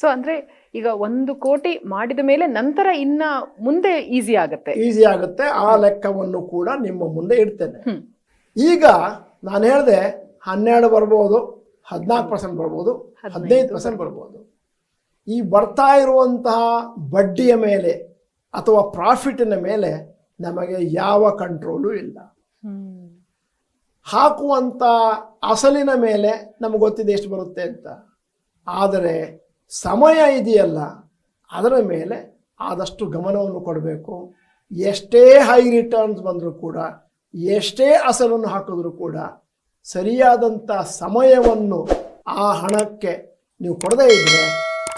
So ಅಂದ್ರೆ ಈಗ ಒಂದು ಕೋಟಿ ಮಾಡಿದ ಮೇಲೆ ನಂತರ ಇನ್ನ ಮುಂದೆ ಈಸಿ ಆಗುತ್ತೆ. ಈಸಿ ಆಗುತ್ತೆ. ಆ ಲೆಕ್ಕವನ್ನು ಕೂಡ ನಿಮ್ಮ ಮುಂದೆ ಇಡ್ತೇನೆ. ಈಗ ನಾನು ಹೇಳಿದೆ ಹನ್ನೆರಡು ಬರ್ಬೋದು ಹದಿನಾಲ್ಕು ಪರ್ಸೆಂಟ್ ಬರ್ಬೋದು ಹದಿನೈದು ಪರ್ಸೆಂಟ್ ಬರ್ಬೋದು. ಈ ಬರ್ತಾ ಇರುವಂತಹ ಬಡ್ಡಿಯ ಮೇಲೆ ಅಥವಾ ಪ್ರಾಫಿಟಿನ ಮೇಲೆ ನಮಗೆ ಯಾವ ಕಂಟ್ರೋಲು ಇಲ್ಲ. ಹಾಕುವಂತ ಹಾಕುವಂಥ ಅಸಲಿನ ಮೇಲೆ ನಮಗೆ ಗೊತ್ತಿದೆ ಎಷ್ಟು ಬರುತ್ತೆ ಅಂತ. ಆದರೆ ಸಮಯ ಇದೆಯಲ್ಲ, ಅದರ ಮೇಲೆ ಆದಷ್ಟು ಗಮನವನ್ನು ಕೊಡಬೇಕು. ಎಷ್ಟೇ ಹೈ ರಿಟರ್ನ್ಸ್ ಬಂದರೂ ಕೂಡ, ಎಷ್ಟೇ ಅಸಲನ್ನು ಹಾಕಿದ್ರೂ ಕೂಡ, ಸರಿಯಾದಂಥ ಸಮಯವನ್ನು ಆ ಹಣಕ್ಕೆ ನೀವು ಕೊಡದೇ ಇದ್ದರೆ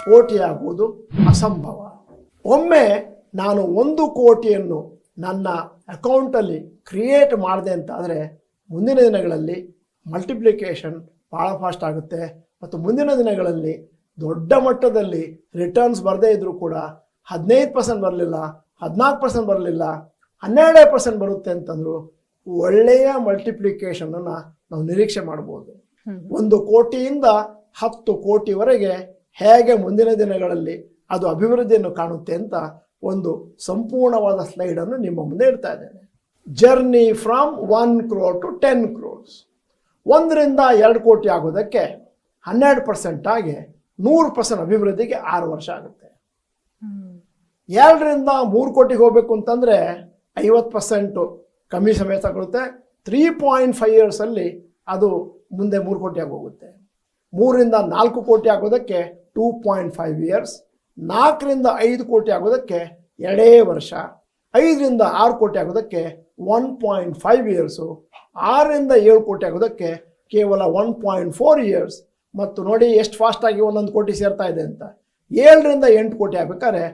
ಕೋಟಿಯಾಗುವುದು ಅಸಂಭವ. ಒಮ್ಮೆ ನಾನು ಒಂದು ಕೋಟಿಯನ್ನು ನನ್ನ ಅಕೌಂಟಲ್ಲಿ ಕ್ರಿಯೇಟ್ ಮಾಡಿದೆ ಅಂತ ಆದರೆ, ಮುಂದಿನ ದಿನಗಳಲ್ಲಿ ಮಲ್ಟಿಪ್ಲಿಕೇಶನ್ ಭಾಳ ಫಾಸ್ಟ್ ಆಗುತ್ತೆ. ಮತ್ತು ಮುಂದಿನ ದಿನಗಳಲ್ಲಿ ದೊಡ್ಡ ಮಟ್ಟದಲ್ಲಿ ರಿಟರ್ನ್ಸ್ ಬರದೇ ಇದ್ದರೂ ಕೂಡ ಹದಿನೈದು ಪರ್ಸೆಂಟ್ ಬರಲಿಲ್ಲ ಹದಿನಾಲ್ಕು ಪರ್ಸೆಂಟ್ ಬರಲಿಲ್ಲ ಹನ್ನೆರಡೇ ಪರ್ಸೆಂಟ್ ಬರುತ್ತೆ ಅಂತಂದ್ರು ಒಳ್ಳೆಯ ಮಲ್ಟಿಪ್ಲಿಕೇಶನನ್ನು ನಾವು ನಿರೀಕ್ಷೆ ಮಾಡ್ಬೋದು. ಒಂದು ಕೋಟಿಯಿಂದ ಹತ್ತು ಕೋಟಿವರೆಗೆ ಹೇಗೆ ಮುಂದಿನ ದಿನಗಳಲ್ಲಿ ಅದು ಅಭಿವೃದ್ಧಿಯನ್ನು ಕಾಣುತ್ತೆ ಅಂತ ಒಂದು ಸಂಪೂರ್ಣವಾದ ಸ್ಲೈಡನ್ನು ನಿಮ್ಮ ಮುಂದೆ ಇಡ್ತಾ ಇದ್ದೇನೆ. Journey from one crore to ten crores ಒಂದರಿಂದ ಎರಡು ಕೋಟಿ ಆಗೋದಕ್ಕೆ ಹನ್ನೆರಡು ಪರ್ಸೆಂಟ್ ಆಗಿ ನೂರು ಪರ್ಸೆಂಟ್ ಅಭಿವೃದ್ಧಿಗೆ ಆರು ವರ್ಷ ಆಗುತ್ತೆ. ಎರಡರಿಂದ ಮೂರು ಕೋಟಿಗೆ ಹೋಗಬೇಕು ಅಂತಂದರೆ ಐವತ್ತು ಪರ್ಸೆಂಟು ಕಮ್ಮಿ ಸಮಯ ತಗೊಳುತ್ತೆ. ತ್ರೀ ಪಾಯಿಂಟ್ ಫೈವ್ ಇಯರ್ಸಲ್ಲಿ ಅದು ಮುಂದೆ ಮೂರು ಕೋಟಿ ಆಗೋಗುತ್ತೆ. ಮೂರಿಂದ ನಾಲ್ಕು ಕೋಟಿ ಆಗೋದಕ್ಕೆ ಟೂ ಪಾಯಿಂಟ್ ಫೈವ್ ಇಯರ್ಸ್ ನಾಲ್ಕರಿಂದ ಐದು ಕೋಟಿ ಆಗೋದಕ್ಕೆ ಎರಡೇ ವರ್ಷ. ಐದರಿಂದ ಆರು ಕೋಟಿ ಆಗೋದಕ್ಕೆ ಒನ್ ಪಾಯಿಂಟ್ ಫೈವ್ ಇಯರ್ಸು ಆರರಿಂದ ಏಳು ಕೋಟಿ ಆಗೋದಕ್ಕೆ ಕೇವಲ ಒನ್ ಪಾಯಿಂಟ್ ಫೋರ್ ಇಯರ್ಸ್ ಮತ್ತು ನೋಡಿ ಎಷ್ಟು ಫಾಸ್ಟಾಗಿ ಒಂದೊಂದು ಕೋಟಿ ಸೇರ್ತಾ ಇದೆ ಅಂತ. ಏಳರಿಂದ ಎಂಟು ಕೋಟಿ ಆಗ್ಬೇಕಾದ್ರೆ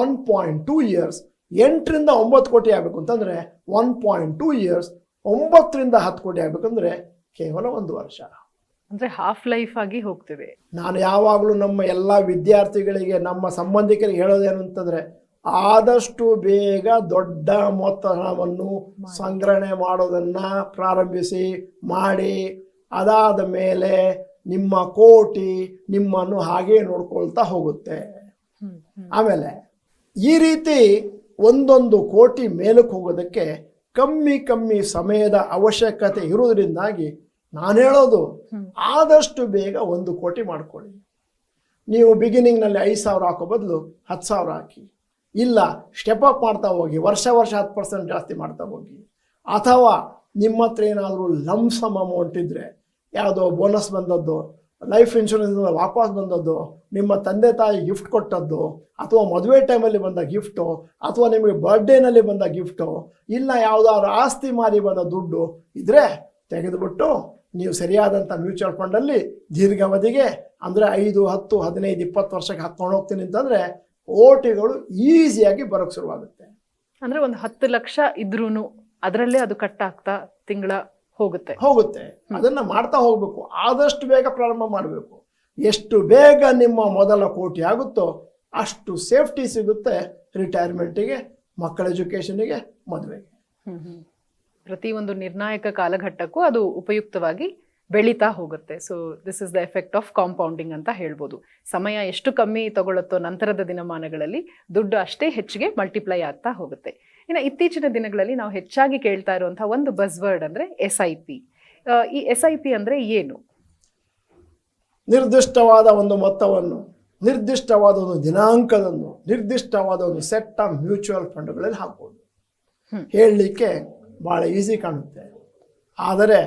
ಒನ್ ಪಾಯಿಂಟ್ ಟೂ ಇಯರ್ಸ್ ಎಂಟರಿಂದ ಒಂಬತ್ತು ಕೋಟಿ ಆಗಬೇಕು ಅಂತಂದರೆ ಒನ್ ಪಾಯಿಂಟ್ ಟೂ ಇಯರ್ಸ್ ಒಂಬತ್ತರಿಂದ ಹತ್ತು ಕೋಟಿ ಆಗಬೇಕಂದ್ರೆ ಕೇವಲ ಒಂದು ವರ್ಷ. ಅಂದರೆ ಹಾಫ್ ಲೈಫ್ ಆಗಿ ಹೋಗ್ತಿದೆ. ನಾನು ಯಾವಾಗಲೂ ನಮ್ಮ ಎಲ್ಲ ವಿದ್ಯಾರ್ಥಿಗಳಿಗೆ ನಮ್ಮ ಸಂಬಂಧಿಕರಿಗೆ ಹೇಳೋದೇನು ಅಂತಂದರೆ ಆದಷ್ಟು ಬೇಗ ದೊಡ್ಡ ಮೊತ್ತವನ್ನು ಸಂಗ್ರಹಣೆ ಮಾಡೋದನ್ನು ಪ್ರಾರಂಭಿಸಿ ಮಾಡಿ. ಅದಾದ ಮೇಲೆ ನಿಮ್ಮ ಕೋಟಿ ನಿಮ್ಮನ್ನು ಹಾಗೆ ನೋಡ್ಕೊಳ್ತಾ ಹೋಗುತ್ತೆ. ಆಮೇಲೆ ಈ ರೀತಿ ಒಂದೊಂದು ಕೋಟಿ ಮೇಲಕ್ಕೆ ಹೋಗೋದಕ್ಕೆ ಕಮ್ಮಿ ಕಮ್ಮಿ ಸಮಯದ ಅವಶ್ಯಕತೆ ಇರುವುದರಿಂದಾಗಿ ನಾನು ಹೇಳೋದು ಆದಷ್ಟು ಬೇಗ ಒಂದು ಕೋಟಿ ಮಾಡ್ಕೊಳ್ಳಿ. ನೀವು ಬಿಗಿನಿಂಗ್ನಲ್ಲಿ ಐದು ಸಾವಿರ ಹಾಕೋ ಬದಲು ಹತ್ತು ಸಾವಿರ ಹಾಕಿ. ಇಲ್ಲ ಸ್ಟೆಪ್ ಅಪ್ ಮಾಡ್ತಾ ಹೋಗಿ, ವರ್ಷ ವರ್ಷ ಹತ್ತು ಪರ್ಸೆಂಟ್ ಜಾಸ್ತಿ ಮಾಡ್ತಾ ಹೋಗಿ. ಅಥವಾ ನಿಮ್ಮ ಹತ್ರ ಏನಾದರೂ ಲಮ್ಸಮ್ ಅಮೌಂಟ್ ಇದ್ದರೆ ಯಾವುದೋ ಬೋನಸ್ ಬಂದದ್ದು ಲೈಫ್ ಇನ್ಶೂರೆನ್ಸ್ ವಾಪಸ್ ಬಂದದ್ದು, ನಿಮ್ಮ ತಂದೆ ತಾಯಿ ಗಿಫ್ಟ್ ಕೊಟ್ಟದ್ದು, ಅಥವಾ ಮದುವೆ ಟೈಮಲ್ಲಿ ಬಂದ ಗಿಫ್ಟು ಅಥವಾ ನಿಮಗೆ ಬರ್ಡೇನಲ್ಲಿ ಬಂದ ಗಿಫ್ಟು ಇಲ್ಲ ಯಾವುದಾದ್ರು ಆಸ್ತಿ ಮಾರಿ ಬಂದ ದುಡ್ಡು ಇದ್ರೆ ತೆಗೆದುಬಿಟ್ಟು ನೀವು ಸರಿಯಾದಂಥ ಮ್ಯೂಚುವಲ್ ಫಂಡಲ್ಲಿ ದೀರ್ಘಾವಧಿಗೆ, ಅಂದರೆ ಐದು, ಹತ್ತು, ಹದಿನೈದು, ಇಪ್ಪತ್ತು ವರ್ಷಕ್ಕೆ ಹಾಕ್ಕೊಂಡು ಹೋಗ್ತೀನಿ ಅಂತಂದರೆ ಓಟಿಗಳು ಈಸಿಯಾಗಿ ಬರೋಕ್ಕೆ ಶುರುವಾಗುತ್ತೆ. ಅಂದರೆ ಒಂದು ಹತ್ತು ಲಕ್ಷ ಇದ್ರೂ ಅದರಲ್ಲೇ ಅದು ಕಟ್ ಆಗ್ತಾ ತಿಂಗಳ ಹೋಗುತ್ತೆ. ಹೋಗುತ್ತೆ. ಅದನ್ನ ಮಾಡ್ತಾ ಹೋಗಬೇಕು. ಆದಷ್ಟು ಬೇಗ ಪ್ರಾರಂಭ ಮಾಡಬೇಕು. ಎಷ್ಟು ಬೇಗ ನಿಮ್ಮ ಮೊದಲ ಕೋಟಿ ಆಗುತ್ತೋ ಅಷ್ಟು ಸೇಫ್ಟಿ ಸಿಗುತ್ತೆ ರಿಟೈರ್ಮೆಂಟಿಗೆ ಮಕ್ಕಳ ಎಜುಕೇಶನ್ಗೆ ಮದುವೆಗೆ. ಪ್ರತಿಯೊಂದು ಹ್ಮ್. ಪ್ರತಿ ಒಂದು ನಿರ್ಣಾಯಕ ಕಾಲಘಟ್ಟಕ್ಕೂ ಅದು ಉಪಯುಕ್ತವಾಗಿ ಬೆಳೀತಾ ಹೋಗುತ್ತೆ. So this is the effect of compounding ಅಂತ ಹೇಳ್ಬೋದು. ಸಮಯ ಎಷ್ಟು ಕಮ್ಮಿ ತಗೊಳುತ್ತೋ ನಂತರದ ದಿನಮಾನಗಳಲ್ಲಿ ದುಡ್ಡು ಅಷ್ಟೇ ಹೆಚ್ಚಿಗೆ ಮಲ್ಟಿಪ್ಲೈ ಆಗ್ತಾ ಹೋಗುತ್ತೆ. ಇನ್ನು ಇತ್ತೀಚಿನ ದಿನಗಳಲ್ಲಿ ನಾವು ಹೆಚ್ಚಾಗಿ ಕೇಳ್ತಾ ಇರುವಂಥ ಒಂದು ಬಸ್ ವರ್ಡ್ ಅಂದ್ರೆ ಎಸ್ ಐ ಪಿ ಈ ಎಸ್ ಐ ಪಿ ಅಂದ್ರೆ ಏನು? ನಿರ್ದಿಷ್ಟವಾದ ಒಂದು ಮೊತ್ತವನ್ನು ನಿರ್ದಿಷ್ಟವಾದ ಒಂದು ದಿನಾಂಕದಂದು ನಿರ್ದಿಷ್ಟವಾದ ಒಂದು ಸೆಟ್ ಆಫ್ ಮ್ಯೂಚುವಲ್ ಫಂಡ್ಗಳಲ್ಲಿ ಹಾಕ್ಬೋದು. ಹೇಳಲಿಕ್ಕೆ ಭಾಳ ಈಸಿ ಕಾಣುತ್ತೆ. ಆದರೆ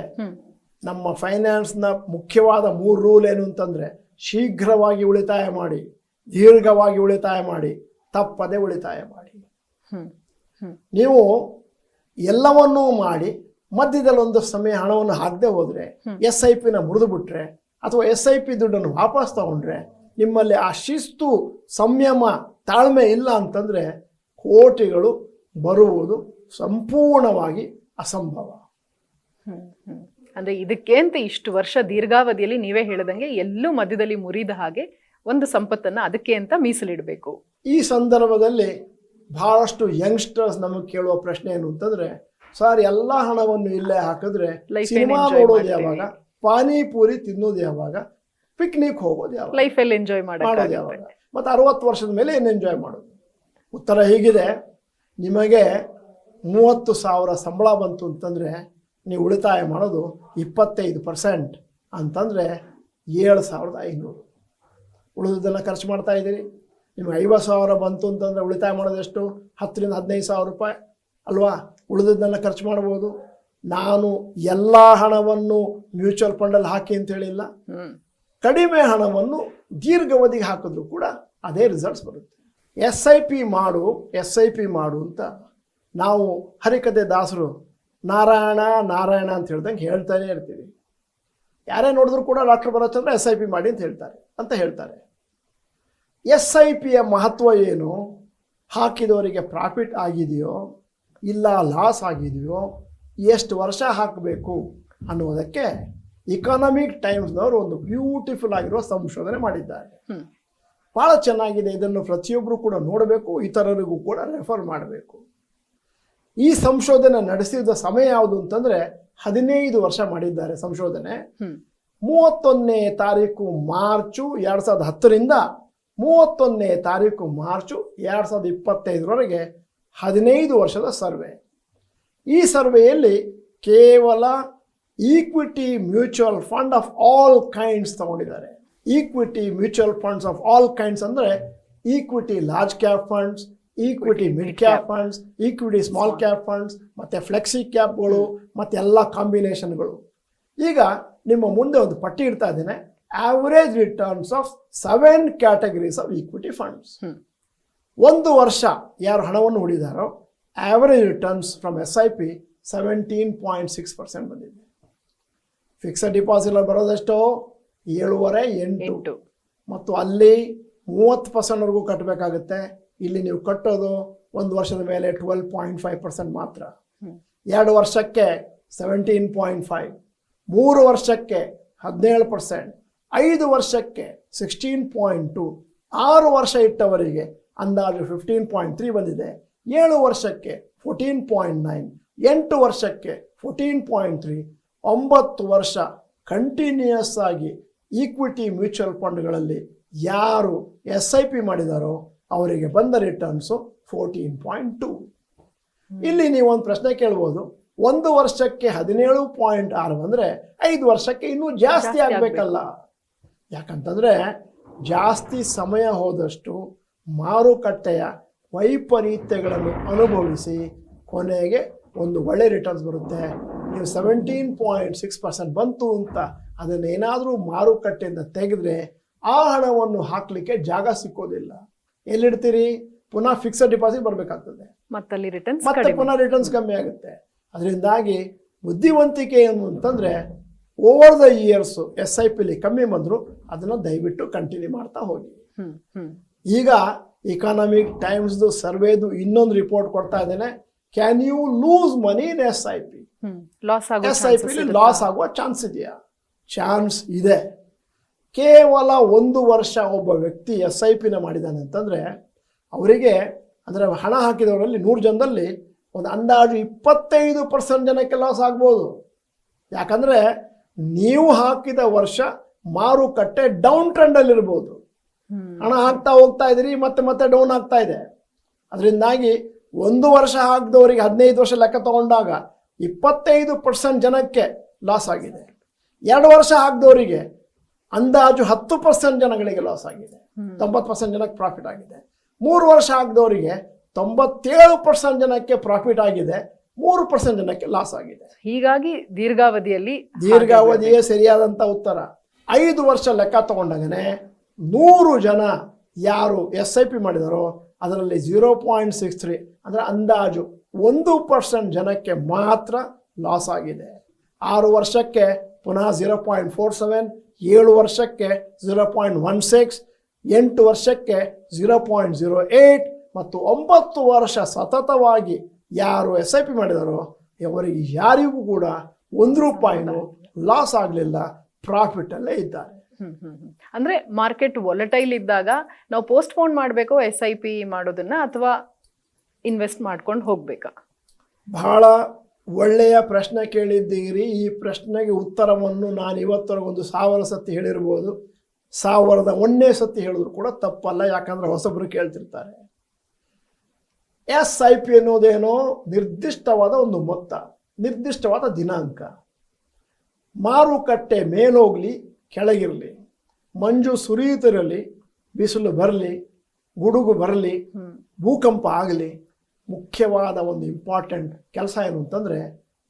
ನಮ್ಮ ಫೈನಾನ್ಸ್ನ ಮುಖ್ಯವಾದ ಮೂರು ರೂಲ್ ಏನು ಅಂತಂದರೆ ಶೀಘ್ರವಾಗಿ ಉಳಿತಾಯ ಮಾಡಿ ದೀರ್ಘವಾಗಿ ಉಳಿತಾಯ ಮಾಡಿ ತಪ್ಪದೆ ಉಳಿತಾಯ ಮಾಡಿ. ನೀವು ಎಲ್ಲವನ್ನೂ ಮಾಡಿ ಮಧ್ಯದಲ್ಲಿ ಒಂದು ಸಮಯ ಹಣವನ್ನು ಹಾಕದೆ ಹೋದರೆ ಎಸ್ ಐ ಪಿನ ಮುರಿದು ಬಿಟ್ರೆ ಅಥವಾ ಎಸ್ ಐ ಪಿ ದುಡ್ಡನ್ನು ವಾಪಸ್ ತಗೊಂಡ್ರೆ ನಿಮ್ಮಲ್ಲಿ ಆ ಶಿಸ್ತು ಸಂಯಮ ತಾಳ್ಮೆ ಇಲ್ಲ ಅಂತಂದರೆ ಕೋಟಿಗಳು ಬರುವುದು ಸಂಪೂರ್ಣವಾಗಿ ಅಸಂಭವ. ಅಂದ್ರೆ ಇದಕ್ಕೆ ಅಂತ ಇಷ್ಟು ವರ್ಷ ದೀರ್ಘಾವಧಿಯಲ್ಲಿ ನೀವೇ ಹೇಳದಂಗೆ ಎಲ್ಲೂ ಮಧ್ಯದಲ್ಲಿ ಮುರಿದ ಹಾಗೆ ಒಂದು ಸಂಪತ್ತನ್ನ ಅದಕ್ಕೆ ಅಂತ ಮೀಸಲಿಡಬೇಕು. ಈ ಸಂದರ್ಭದಲ್ಲಿ ಬಹಳಷ್ಟು ಯಂಗ್ಸ್ಟರ್ಸ್ ನಮಗೆ ಕೇಳುವ ಪ್ರಶ್ನೆ ಏನು ಅಂತಂದ್ರೆ ಸರ್ ಎಲ್ಲ ಹಣವನ್ನು ಇಲ್ಲೇ ಹಾಕಿದ್ರೆ ಸಿನಿಮಾ ನೋಡೋದು? ಯಾವಾಗ? ಪಾನಿಪುರಿ ತಿನ್ನೋದು ಯಾವಾಗ? ಪಿಕ್ನಿಕ್ ಹೋಗೋದು ಯಾವಾಗ? ಲೈಫಲ್ಲಿ ಎಂಜಾಯ್ ಮಾಡೋದು ಯಾವಾಗ? ಮತ್ತು ಅರವತ್ತು ವರ್ಷದ ಮೇಲೆ ಏನು ಎಂಜಾಯ್ ಮಾಡೋದು? ಉತ್ತರ ಹೀಗಿದೆ ನಿಮಗೆ ಮೂವತ್ತು ಸಾವಿರ ಸಂಬಳ ಬಂತು ಅಂತಂದರೆ ನೀವು ಉಳಿತಾಯ ಮಾಡೋದು ಇಪ್ಪತ್ತೈದು ಪರ್ಸೆಂಟ್ ಅಂತಂದರೆ ಏಳು ಸಾವಿರದ ಐನೂರು. ಉಳಿದದನ್ನು ಖರ್ಚು ಮಾಡ್ತಾ ಇದ್ದೀರಿ. ನಿಮಗೆ ಐವತ್ತು ಸಾವಿರ ಬಂತು ಅಂತಂದರೆ ಉಳಿತಾಯ ಮಾಡೋದು ಎಷ್ಟು? ಹತ್ತರಿಂದ ಹದಿನೈದು ಸಾವಿರ ರೂಪಾಯಿ ಅಲ್ವಾ? ಉಳಿದದ್ದನ್ನು ಖರ್ಚು ಮಾಡ್ಬೋದು. ನಾನು ಎಲ್ಲ ಹಣವನ್ನು ಮ್ಯೂಚುವಲ್ ಫಂಡಲ್ಲಿ ಹಾಕಿ ಅಂತ ಹೇಳಿಲ್ಲ. ಕಡಿಮೆ ಹಣವನ್ನು ದೀರ್ಘಾವಧಿಗೆ ಹಾಕಿದ್ರು ಕೂಡ ಅದೇ ರಿಸಲ್ಟ್ಸ್ ಬರುತ್ತೆ. ಎಸ್ ಐ ಪಿ ಮಾಡು ಎಸ್ ಐ ಪಿ ಮಾಡು ಅಂತ ನಾವು ಹರಿಕತೆ ದಾಸರು ನಾರಾಯಣ ನಾರಾಯಣ ಅಂತ ಹೇಳ್ದಂಗೆ ಹೇಳ್ತಾನೆ ಇರ್ತೀವಿ. ಯಾರೇ ನೋಡಿದ್ರು ಕೂಡ doctor Bharatchandra S I P ಮಾಡಿ ಅಂತ ಹೇಳ್ತಾರೆ ಅಂತ ಹೇಳ್ತಾರೆ. ಎಸ್ ಐ ಪಿಯ ಮಹತ್ವ ಏನು? ಹಾಕಿದವರಿಗೆ ಪ್ರಾಫಿಟ್ ಆಗಿದೆಯೋ ಇಲ್ಲ ಲಾಸ್ ಆಗಿದೆಯೋ ಎಷ್ಟು ವರ್ಷ ಹಾಕಬೇಕು ಅನ್ನುವುದಕ್ಕೆ ಇಕಾನಮಿಕ್ ಟೈಮ್ಸ್ನವರು ಒಂದು ಬ್ಯೂಟಿಫುಲ್ ಆಗಿರುವ ಸಂಶೋಧನೆ ಮಾಡಿದ್ದಾರೆ. ಭಾಳ ಚೆನ್ನಾಗಿದೆ ಇದನ್ನು ಪ್ರತಿಯೊಬ್ಬರು ಕೂಡ ನೋಡಬೇಕು ಇತರರಿಗೂ ಕೂಡ ರೆಫರ್ ಮಾಡಬೇಕು. ಈ ಸಂಶೋಧನೆ ನಡೆಸಿದ ಸಮಯ ಯಾವುದು ಅಂತಂದ್ರೆ ಹದಿನೈದು ವರ್ಷ ಮಾಡಿದ್ದಾರೆ ಸಂಶೋಧನೆ. ಮೂವತ್ತೊಂದನೇ ತಾರೀಕು ಮಾರ್ಚು ಎರಡ್ ಸಾವಿರದ ಹತ್ತರಿಂದ ಮೂವತ್ತೊಂದನೇ ತಾರೀಕು ಮಾರ್ಚು ಎರಡ್ ಸಾವಿರದ ಇಪ್ಪತ್ತೈದರವರೆಗೆ ಹದಿನೈದು ವರ್ಷದ ಸರ್ವೆ. ಈ ಸರ್ವೆಯಲ್ಲಿ ಕೇವಲ equity mutual fund of all kinds ತಗೊಂಡಿದ್ದಾರೆ. Equity mutual funds of all kinds ಅಂದರೆ equity large cap funds equity mid cap funds equity small cap funds ಮತ್ತು ಫ್ಲೆಕ್ಸಿ ಕ್ಯಾಪ್ಗಳು ಮತ್ತು ಎಲ್ಲ ಕಾಂಬಿನೇಷನ್ಗಳು ಈಗ ನಿಮ್ಮ ಮುಂದೆ ಒಂದು ಪಟ್ಟಿ ಇಡ್ತಾ ಇದ್ದೇನೆ. Average returns of seven categories of equity funds ಒಂದು ವರ್ಷ ಯಾರು ಹಣವನ್ನು ಹೂಡಿದಾರೋ average returns from S I P seventeen point six percent ಬಂದಿದೆ. ಫಿಕ್ಸಡ್ ಡಿಪಾಸಿಟ್ ಬರೋದೆಷ್ಟು? ಏಳುವರೆ ಎಂಟು. ಎಂಟು. ಮತ್ತು ಅಲ್ಲಿ ಮೂವತ್ತು ಪರ್ಸೆಂಟ್ವರೆಗೂ ಕಟ್ಟಬೇಕಾಗುತ್ತೆ ಇಲ್ಲಿ ನೀವು ಕಟ್ಟೋದು ಒಂದು ವರ್ಷದ ಮೇಲೆ ಟ್ವೆಲ್ ಪಾಯಿಂಟ್ ಫೈವ್ ಪರ್ಸೆಂಟ್ ಮಾತ್ರ. ಎರಡು ವರ್ಷಕ್ಕೆ ಸೆವೆಂಟೀನ್ ಪಾಯಿಂಟ್ ಫೈವ್ ಮೂರು ವರ್ಷಕ್ಕೆ ಹದಿನೇಳು ಪರ್ಸೆಂಟ್ ಐದು ವರ್ಷಕ್ಕೆ ಸಿಕ್ಸ್ಟೀನ್ ಪಾಯಿಂಟ್ ಟು ಆರು ವರ್ಷ ಇಟ್ಟವರಿಗೆ ಅಂದಾಜು ಫಿಫ್ಟೀನ್ ಪಾಯಿಂಟ್ ತ್ರೀ ಬಂದಿದೆ. ಏಳು ವರ್ಷಕ್ಕೆ ಫೋರ್ಟೀನ್ ಪಾಯಿಂಟ್ ನೈನ್ ಎಂಟು ವರ್ಷಕ್ಕೆ ಫೋರ್ಟೀನ್ ಪಾಯಿಂಟ್ ತ್ರೀ ಒಂಬತ್ತು ವರ್ಷ ಕಂಟಿನ್ಯೂಯಸ್ ಆಗಿ ಈಕ್ವಿಟಿ ಮ್ಯೂಚುವಲ್ ಫಂಡ್ಗಳಲ್ಲಿ ಯಾರು ಎಸ್ ಐ ಪಿ ಮಾಡಿದಾರೋ ಅವರಿಗೆ ಬಂದ ರಿಟರ್ನ್ಸು ಫೋರ್ಟೀನ್ ಪಾಯಿಂಟ್ ಟು ಇಲ್ಲಿ ನೀವು ಒಂದು ಪ್ರಶ್ನೆ ಕೇಳ್ಬೋದು. ಒಂದು ವರ್ಷಕ್ಕೆ ಹದಿನೇಳು ಪಾಯಿಂಟ್ ಆರು ಅಂದರೆ ಐದು ವರ್ಷಕ್ಕೆ ಇನ್ನೂ ಜಾಸ್ತಿ ಜಾಸ್ತಿ ಆಗಬೇಕಲ್ಲ. ಯಾಕಂತಂದರೆ ಜಾಸ್ತಿ ಸಮಯ ಹೋದಷ್ಟು ಮಾರುಕಟ್ಟೆಯ ವೈಪರೀತ್ಯಗಳನ್ನು ಅನುಭವಿಸಿ ಕೊನೆಗೆ ಒಂದು ಒಳ್ಳೆ ರಿಟರ್ನ್ಸ್ ಬರುತ್ತೆ. ನೀವು ಸೆವೆಂಟೀನ್ ಪಾಯಿಂಟ್ ಸಿಕ್ಸ್ ಪರ್ಸೆಂಟ್ ಬಂತು ಅಂತ ಅದನ್ನೇನಾದರೂ ಮಾರುಕಟ್ಟೆಯಿಂದ ತೆಗೆದ್ರೆ ಆ ಹಣವನ್ನು ಹಾಕಲಿಕ್ಕೆ ಜಾಗ ಸಿಕ್ಕೋದಿಲ್ಲ. ಎಲ್ಲಿಡ್ತೀರಿ? ಪುನಃ ಫಿಕ್ಸಡ್ ಡಿಪಾಸಿಟ್ ಬರಬೇಕಾಗ್ತದೆ. ಮತ್ತೆ ಪುನಃ ರಿಟರ್ನ್ಸ್ ಕಮ್ಮಿ ಆಗುತ್ತೆ. ಅದರಿಂದಾಗಿ ಬುದ್ಧಿವಂತಿಕೆ ಏನು ಅಂತಂದರೆ over the years S I ಪಿಲಿ ಕಮ್ಮಿ ಬಂದರೂ ಅದನ್ನು ದಯವಿಟ್ಟು ಕಂಟಿನ್ಯೂ ಮಾಡ್ತಾ ಹೋಗಿ. ಈಗ ಇಕಾನಮಿಕ್ ಟೈಮ್ಸ್ದು ಸರ್ವೇದು ಇನ್ನೊಂದು ರಿಪೋರ್ಟ್ ಕೊಡ್ತಾ ಇದ್ದೇನೆ. Can you lose money in S I P S I ಪಿಲಿ ಲಾಸ್ ಆಗುವ ಚಾನ್ಸ್ ಇದೆಯಾ? ಚಾನ್ಸ್ ಇದೆ. ಕೇವಲ ಒಂದು ವರ್ಷ ಒಬ್ಬ ವ್ಯಕ್ತಿ ಎಸ್ ಐ ಪಿನ ಮಾಡಿದ್ದಾನೆ ಅಂತಂದರೆ ಅವರಿಗೆ ಅಂದರೆ ಹಣ ಹಾಕಿದವರಲ್ಲಿ ನೂರು ಜನದಲ್ಲಿ ಒಂದು ಅಂದಾಜು ಇಪ್ಪತ್ತೈದು ಪರ್ಸೆಂಟ್ ಜನಕ್ಕೆ ಲಾಸ್ ಆಗ್ಬೋದು. ಯಾಕಂದರೆ ನೀವು ಹಾಕಿದ ವರ್ಷ ಮಾರುಕಟ್ಟೆ ಡೌನ್ ಟ್ರೆಂಡಲ್ಲಿರ್ಬೋದು ಹಣ ಹಾಕ್ತಾ ಹೋಗ್ತಾ ಇದ್ದೀರಿ ಮತ್ತೆ ಮತ್ತೆ ಡೌನ್ ಆಗ್ತಾ ಇದೆ. ಅದರಿಂದಾಗಿ ಒಂದು ವರ್ಷ ಹಾಕಿದವರಿಗೆ ಹದಿನೈದು ವರ್ಷ ಲೆಕ್ಕ ತಗೊಂಡಾಗ ಇಪ್ಪತ್ತೈದು ಪರ್ಸೆಂಟ್ ಜನಕ್ಕೆ ಲಾಸ್ ಆಗಿದೆ. ಎರಡು ವರ್ಷ ಹಾಕಿದವರಿಗೆ ಅಂದಾಜು ಹತ್ತು ಪರ್ಸೆಂಟ್ ಜನಗಳಿಗೆ ಲಾಸ್ ಆಗಿದೆ. ತೊಂಬತ್ತು ಪರ್ಸೆಂಟ್ ಜನಕ್ಕೆ ಪ್ರಾಫಿಟ್ ಆಗಿದೆ. ಮೂರು ವರ್ಷ ಆಗದವರಿಗೆ ತೊಂಬತ್ತೇಳು ಪರ್ಸೆಂಟ್ ಜನಕ್ಕೆ ಪ್ರಾಫಿಟ್ ಆಗಿದೆ ಮೂರು ಪರ್ಸೆಂಟ್ ಜನಕ್ಕೆ ಲಾಸ್ ಆಗಿದೆ. ಹೀಗಾಗಿ ದೀರ್ಘಾವಧಿಯಲ್ಲಿ ದೀರ್ಘಾವಧಿಯೇ ಸರಿಯಾದಂಥ ಉತ್ತರ. ಐದು ವರ್ಷ ಲೆಕ್ಕ ತಗೊಂಡಾಗನೆ ನೂರು ಜನ ಯಾರು ಎಸ್ ಐ ಪಿ ಮಾಡಿದಾರೋ ಅದರಲ್ಲಿ ಝೀರೋ ಪಾಯಿಂಟ್ ಸಿಕ್ಸ್ ತ್ರೀ ಅಂದರೆ ಅಂದಾಜು ಒಂದು ಪರ್ಸೆಂಟ್ ಜನಕ್ಕೆ ಮಾತ್ರ ಲಾಸ್ ಆಗಿದೆ. ಆರು ವರ್ಷಕ್ಕೆ ಪುನಃ ಝೀರೋ ಪಾಯಿಂಟ್ ಫೋರ್ ಸೆವೆನ್ ಏಳು ವರ್ಷಕ್ಕೆ ಝೀರೋ ಪಾಯಿಂಟ್ ಒನ್ ಸಿಕ್ಸ್ ಎಂಟು ವರ್ಷಕ್ಕೆ ಝೀರೋ ಪಾಯಿಂಟ್ ಝೀರೋ ಏಯ್ಟ್ ಮತ್ತು ಒಂಬತ್ತು ವರ್ಷ ಸತತವಾಗಿ ಯಾರು ಎಸ್ ಐ ಪಿ ಮಾಡಿದಾರೋ ಅವರಿಗೆ ಯಾರಿಗೂ ಕೂಡ ಒಂದು ರೂಪಾಯಿನೂ ಲಾಸ್ ಆಗಲಿಲ್ಲ ಪ್ರಾಫಿಟಲ್ಲೇ ಇದ್ದಾರೆ. ಅಂದ್ರೆ ಮಾರ್ಕೆಟ್ ವಾಲಟೈಲ್ ಇದ್ದಾಗ ನಾವು ಪೋಸ್ಟ್ ಪೋನ್ ಮಾಡಬೇಕು ಎಸ್ ಐ ಪಿ ಮಾಡೋದನ್ನ ಅಥವಾ ಇನ್ವೆಸ್ಟ್ ಮಾಡ್ಕೊಂಡು ಹೋಗ್ಬೇಕಾ ಬಹಳ ಒಳ್ಳೆಯ ಪ್ರಶ್ನೆ ಕೇಳಿದ್ದೀರಿ. ಈ ಪ್ರಶ್ನೆಗೆ ಉತ್ತರವನ್ನು ನಾನು ಇವತ್ತರ ಒಂದು ಸಾವಿರ ಸತಿ ಹೇಳಿರ್ಬೋದು. ಸಾವಿರದ ಒಂದನೇ ಸತಿ ಹೇಳಿದ್ರು ಕೂಡ ತಪ್ಪಲ್ಲ ಯಾಕಂದ್ರೆ ಹೊಸಬ್ರು ಕೇಳ್ತಿರ್ತಾರೆ. ಎಸ್ ಐ ಪಿ ಅನ್ನೋದೇನೋ ನಿರ್ದಿಷ್ಟವಾದ ಒಂದು ಮೊತ್ತ ನಿರ್ದಿಷ್ಟವಾದ ದಿನಾಂಕ. ಮಾರುಕಟ್ಟೆ ಮೇಲೋಗ್ಲಿ ಕೆಳಗಿರಲಿ. ಮಂಜು ಸುರಿಯುತ್ತಿರಲಿ ಬಿಸಿಲು ಬರಲಿ ಗುಡುಗು ಬರಲಿ ಭೂಕಂಪ ಆಗಲಿ ಮುಖ್ಯವಾದ ಒಂದು ಇಂಪಾರ್ಟೆಂಟ್ ಕೆಲಸ ಏನು ಅಂತಂದರೆ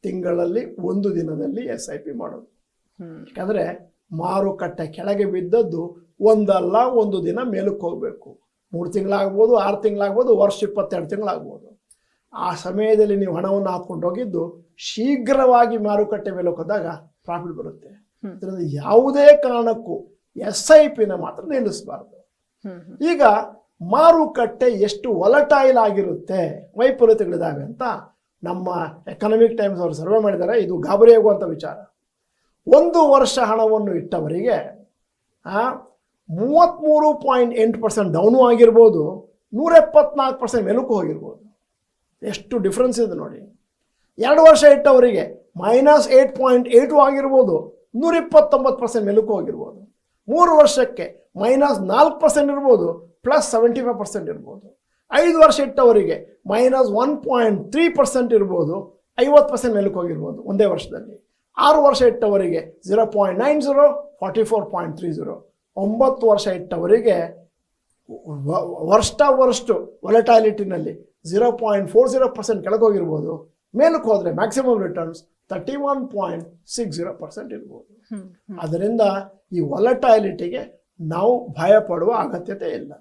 ತಿಂಗಳಲ್ಲಿ ಒಂದು ದಿನದಲ್ಲಿ ಎಸ್ ಐ ಪಿ ಮಾಡೋದು. ಯಾಕಂದರೆ ಮಾರುಕಟ್ಟೆ ಕೆಳಗೆ ಬಿದ್ದದ್ದು ಒಂದಲ್ಲ ಒಂದು ದಿನ ಮೇಲಕ್ಕೆ ಹೋಗಬೇಕು. ಮೂರು ತಿಂಗಳಾಗ್ಬೋದು ಆರು ತಿಂಗಳಾಗ್ಬೋದು ವರ್ಷ ಇಪ್ಪತ್ತೆರಡು ತಿಂಗಳಾಗ್ಬೋದು. ಆ ಸಮಯದಲ್ಲಿ ನೀವು ಹಣವನ್ನು ಹಾಕ್ಕೊಂಡು ಹೋಗಿದ್ದು ಶೀಘ್ರವಾಗಿ ಮಾರುಕಟ್ಟೆ ಮೇಲೆ ಹೋದಾಗ ಪ್ರಾಫಿಟ್ ಬರುತ್ತೆ. ಯಾವುದೇ ಕಾರಣಕ್ಕೂ ಎಸ್ ಐ ಪಿನ ಮಾತ್ರ ನಿಲ್ಲಿಸಬಾರ್ದು. ಈಗ ಮಾರುಕಟ್ಟೆ ಎಷ್ಟು ವಲಟೈಲ್ ಆಗಿರುತ್ತೆ ವೈಪರೀತ್ಯಗಳಿದ್ದಾವೆ ಅಂತ ನಮ್ಮ ಎಕನಾಮಿಕ್ ಟೈಮ್ಸ್ ಅವರು ಸರ್ವೆ ಮಾಡಿದ್ದಾರೆ. ಇದು ಗಾಬರಿಯಾಗುವಂಥ ವಿಚಾರ. ಒಂದು ವರ್ಷ ಹಣವನ್ನು ಇಟ್ಟವರಿಗೆ ಮೂವತ್ತ್ಮೂರು ಪಾಯಿಂಟ್ ಎಂಟು ಪರ್ಸೆಂಟ್ ಡೌನು ಆಗಿರ್ಬೋದು ನೂರ ಎಪ್ಪತ್ನಾಲ್ಕು ಪರ್ಸೆಂಟ್ ಮೇಲಕ್ಕೂ ಹೋಗಿರ್ಬೋದು. ಎಷ್ಟು ಡಿಫ್ರೆನ್ಸ್ ಇದೆ ನೋಡಿ. ಎರಡು ವರ್ಷ ಇಟ್ಟವರಿಗೆ ಮೈನಸ್ ಏಯ್ಟ್ ಪಾಯಿಂಟ್ ಏಯ್ಟು ಆಗಿರ್ಬೋದು ನೂರ ಇಪ್ಪತ್ತೊಂಬತ್ತು ಪರ್ಸೆಂಟ್ ಮೇಲಕ್ಕೂ ಹೋಗಿರ್ಬೋದು. ಮೂರು ವರ್ಷಕ್ಕೆ ಮೈನಸ್ ನಾಲ್ಕು ಪರ್ಸೆಂಟ್ ಇರ್ಬೋದು ಪ್ಲಸ್ ಸೆವೆಂಟಿ ಫೈವ್ ಪರ್ಸೆಂಟ್ ಇರ್ಬೋದು. ಐದು ವರ್ಷ ಇಟ್ಟವರಿಗೆ minus one point three percent ಇರ್ಬೋದು ಐವತ್ತು ಪರ್ಸೆಂಟ್ ಮೇಲಕ್ಕೆ ಹೋಗಿರ್ಬೋದು ಒಂದೇ ವರ್ಷದಲ್ಲಿ. ಆರು ವರ್ಷ ಇಟ್ಟವರಿಗೆ zero point nine zero forty four point three zero ಒಂಬತ್ತು ವರ್ಷ ಇಟ್ಟವರಿಗೆ ವರ್ಷ ವರ್ಷ ಒಲಟಾಲಿಟಿನಲ್ಲಿ zero point four zero percent ಕೆಳಗೆ ಹೋಗಿರ್ಬೋದು ಮೇಲಕ್ಕೆ ಹೋದರೆ maximum returns thirty one point six zero percent ಇರ್ಬೋದು ಅದರಿಂದ ಈ ಒಲಟಾಲಿಟಿಗೆ ನಾವು ಭಯಪಡುವ ಅಗತ್ಯತೆ ಇಲ್ಲ.